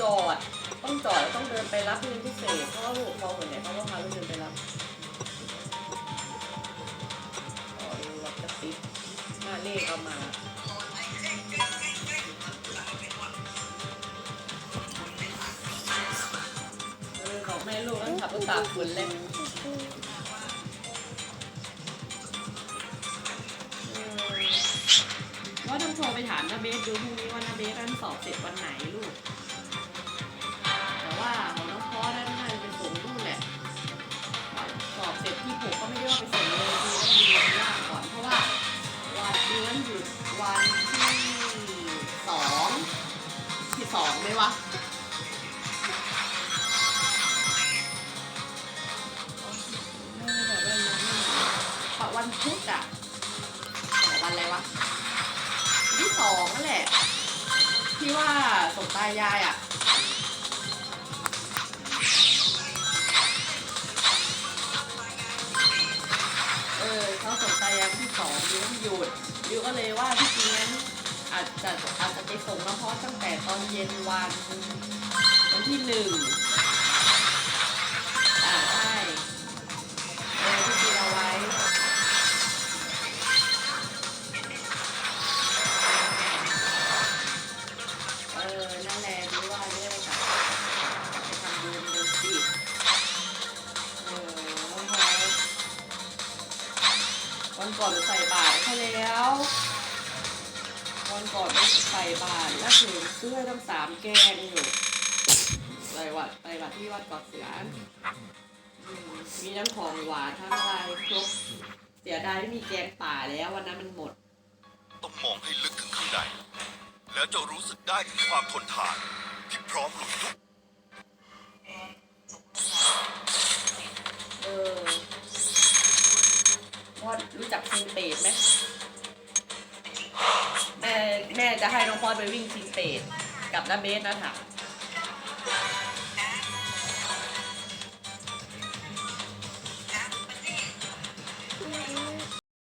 จอด ต้องจอดแล้วต้องเดินไปรับเรียนพิเศษเพราะว่าผู้ปกครองส่วนใหญ่เขาก็พาลูกเดินไปรับอ๋อดูวัดกระซิบหน้าเลขเอามาเออบอกแม่ลูกต้องขับรถตากฝนเลยว่าต้องโทรไปถามนาเบสดูพรุ่งนี้ว่านาเบสรันสอบเสร็จวันไหนลูก ที่ผมก็ไม่ได้ว่าไปส่งเลยคือต้องดูวันว่างก่อนเพราะว่าวันเดือนหยุดวันที่สองที่สองไหมวะไม่ได้แบบว่ายังไม่ปะวันพุธอะแต่วันอะไรวะที่สองนั่นแหละที่ว่าส่งตายายอะ ที่สองดิวหยุดดิวก็เลยว่าที่จริงนั้นอาจจะอาจจะไปส่งน้ำพอสตั้งแต่ตอนเย็นวันวันที่หนึ่ง วันก่อนใส่บาตรเขาแล้ววันก่อนไปใส่บาตรแล้วถึงเสื้อตั้งสามแกงอยู่ไปวัดไปวัดที่วัดเกาะเสือมีทั้งของหวานทั้งอะไรครบเสียดายไม่มีแกงป่าแล้ววันนั้นมันหมด ต้องมองให้ลึกถึงข้างในแล้วจะรู้สึกได้ถึงความทนทานที่พร้อมหลุดลุก เออว่า รู้จักชิงเปดไหมแม่แม่จะให้น้องพอดไปวิ่งชิงเปดกับน้าเบสนะค่ะ